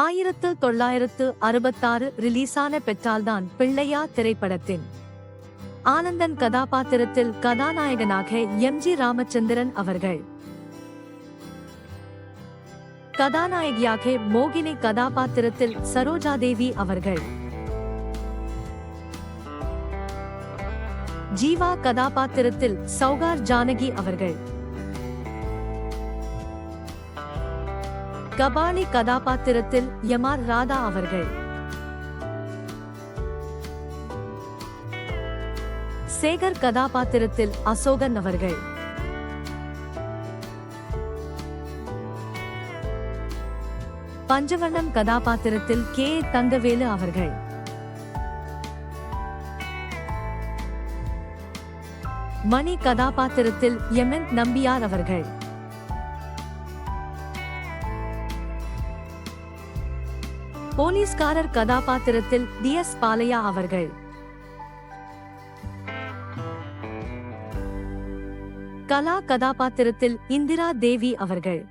ஆயிரத்து தொள்ளாயிரத்து அறுபத்தாறு ரிலீஸான பெற்றால்தான் பிள்ளையா திரைப்படத்தின். ஆனந்தன் கதாபாத்திரத்தில் கதாநாயகனாக எம். ஜி. ராமச்சந்திரன் அவர்கள். கதாநாயகியாக மோகினி கதாபாத்திரத்தில் சரோஜாதேவி அவர்கள். ஜீவா கதாபாத்திரத்தில் சௌகார் ஜானகி அவர்கள். கபாலி கதாபாத்திரத்தில் எம் ஆர் ராதா அவர்கள். சேகர் கதாபாத்திரத்தில் அசோகன் அவர்கள். பஞ்சவர்ணம் கதாபாத்திரத்தில் கே தங்கவேலு அவர்கள். மணி கதாபாத்திரத்தில் எம் என் நம்பியார் அவர்கள். போலீஸ்காரர் கதாபாத்திரத்தில் டி எஸ் பாலையா அவர்கள். கலா கதாபாத்திரத்தில் இந்திரா தேவி அவர்கள்.